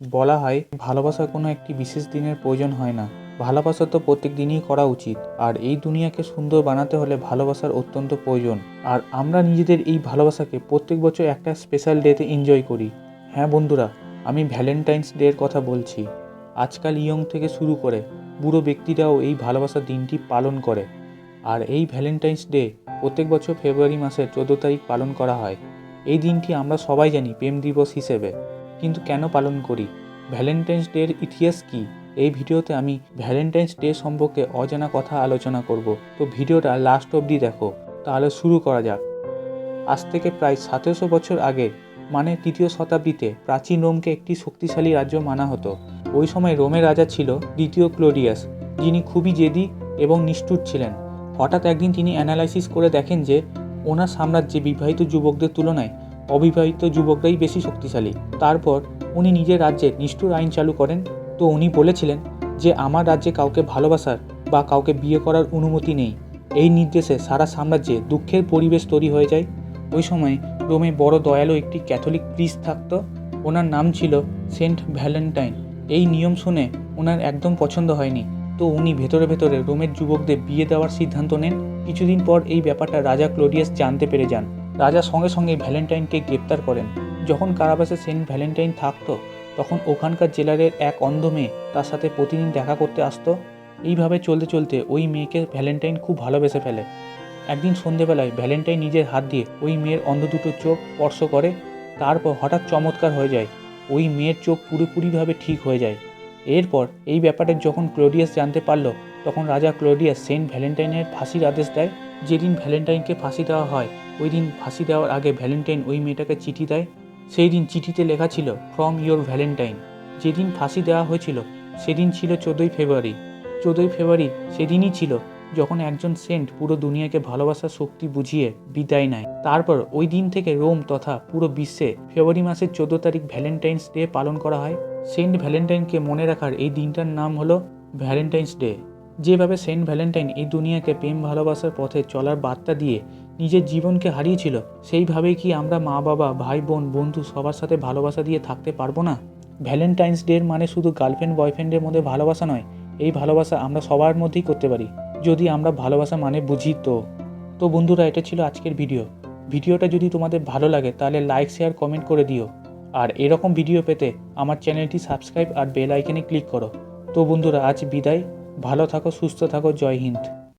বলা হয়, ভালোবাসার কোনো একটি বিশেষ দিনের প্রয়োজন হয় না। ভালোবাসা তো প্রত্যেক দিনই করা উচিত, আর এই দুনিয়াকে সুন্দর বানাতে হলে ভালোবাসার অত্যন্ত প্রয়োজন। আর আমরা নিজেদের এই ভালোবাসাকে প্রত্যেক বছর একটা স্পেশাল ডেতে এনজয় করি। হ্যাঁ বন্ধুরা, আমি ভ্যালেন্টাইন্স ডের কথা বলছি। আজকাল ইয়ং থেকে শুরু করে বুড়ো ব্যক্তিরাও এই ভালোবাসার দিনটি পালন করে। আর এই ভ্যালেন্টাইন্স ডে প্রত্যেক বছর ফেব্রুয়ারি মাসের চোদ্দ তারিখ পালন করা হয়। এই দিনটি আমরা সবাই জানি প্রেম দিবস হিসেবে। কিন্তু কেন পালন করি? ভ্যালেন্টাইন্স ডের ইতিহাস কি? এই ভিডিওতে আমি ভ্যালেন্টাইন্স ডে সম্পর্কে অজানা কথা আলোচনা করব। তো ভিডিওটা লাস্ট অবধি দেখো। তাহলে শুরু করা যাক। আজ থেকে প্রায় সতেরোশো বছর আগে মানে তৃতীয় শতাব্দীতে, প্রাচীন রোমকে একটি শক্তিশালী রাজ্য মানা হতো। ওই সময় রোমের রাজা ছিল দ্বিতীয় ক্লোডিয়াস, যিনি খুবই জেদি এবং নিষ্ঠুর ছিলেন। হঠাৎ একদিন তিনি অ্যানালাইসিস করে দেখেন যে, ওনার সাম্রাজ্যে বিবাহিত যুবকদের তুলনায় অবিবাহিত যুবকরাই বেশি শক্তিশালী। তারপর উনি নিজের রাজ্যে নিষ্ঠুর আইন চালু করেন। তো উনি বলেছিলেন যে, আমার রাজ্যে কাউকে ভালোবাসার বা কাউকে বিয়ে করার অনুমতি নেই। এই নির্দেশে সারা সাম্রাজ্যে দুঃখের পরিবেশ তৈরি হয়ে যায়। ওই সময় রোমে বড় দয়ালু একটি ক্যাথলিক প্রিস্ট থাকতো। ওনার নাম ছিল সেন্ট ভ্যালেন্টাইন। এই নিয়ম শুনে ওনার একদম পছন্দ হয়নি। তো উনি ভেতরে ভেতরে রোমের যুবকদের বিয়ে দেওয়ার সিদ্ধান্ত নেন। কিছুদিন পর এই ব্যাপারটা রাজা ক্লোডিয়াস জানতে পেরে যান। রাজা সঙ্গে সঙ্গে ভ্যালেন্টাইনকে গ্রেপ্তার করেন। যখন কারাবাসে সেন্ট ভ্যালেন্টাইন থাকতো, তখন ওখানকার জেলারের এক অন্ধ মেয়ে তার সাথে প্রতিদিন দেখা করতে আসতো। এইভাবে চলতে চলতে ওই মেয়েকে ভ্যালেন্টাইন খুব ভালোবেসে ফেলে। একদিন সন্ধেবেলায় ভ্যালেন্টাইন নিজের হাত দিয়ে ওই মেয়ের অন্ধ দুটো চোখ স্পর্শ করে, তারপর হঠাৎ চমৎকার হয়ে যায়। ওই মেয়ের চোখ পুরোপুরিভাবে ঠিক হয়ে যায়। এরপর এই ব্যাপারে যখন ক্লোডিয়াস জানতে পারল, তখন রাজা ক্লোডিয়াস সেন্ট ভ্যালেন্টাইনের ফাঁসির আদেশ দেয়। যেদিন ভ্যালেন্টাইনকে ফাঁসি দেওয়া হয় ওই দিন ফাঁসি দেওয়ার আগে ভ্যালেন্টাইন ওই মেয়েটাকে চিঠি দেয়। সেই দিন চিঠিতে লেখা ছিল ফ্রম ইয়োর ভ্যালেন্টাইন যেদিন ফাঁসি দেওয়া হয়েছিল, সেদিন ছিল চোদ্দোই ফেব্রুয়ারি। চোদ্দোই ফেব্রুয়ারি সেদিনই ছিল যখন একজন সেন্ট পুরো দুনিয়াকে ভালোবাসার শক্তি বুঝিয়ে বিদায় নেয়। তারপর ওই দিন থেকে রোম তথা পুরো বিশ্বে ফেব্রুয়ারি মাসের চোদ্দ তারিখ ভ্যালেন্টাইন্স ডে পালন করা হয়। সেন্ট ভ্যালেন্টাইনকে মনে রাখার এই দিনটার নাম হলো ভ্যালেন্টাইন্স ডে। যেভাবে সেন্ট ভ্যালেন্টাইন এই দুনিয়াকে প্রেম, ভালোবাসার পথে চলার বার্তা দিয়ে নিজের জীবনকে হারিয়েছিল, সেইভাবেই কি আমরা মা, বাবা, ভাই, বোন, বন্ধু সবার সাথে ভালোবাসা দিয়ে থাকতে পারব না? ভ্যালেন্টাইন্স ডের মানে শুধু গার্লফ্রেন্ড, বয়ফ্রেন্ডের মধ্যে ভালোবাসা নয়, এই ভালোবাসা আমরা সবার মধ্যেই করতে পারি, যদি আমরা ভালোবাসা মানে বুঝি তো। তো বন্ধুরা, এটা ছিল আজকের ভিডিও। ভিডিওটা যদি তোমাদের ভালো লাগে, তাহলে লাইক শেয়ার কমেন্ট করে দিও। আর এরকম ভিডিও পেতে আমার চ্যানেলটি সাবস্ক্রাইব আর বেল আইকনে ক্লিক করো। তো বন্ধুরা, আজ বিদায়। ভালো থাকো, সুস্থ থাকো, জয় হিন্দ।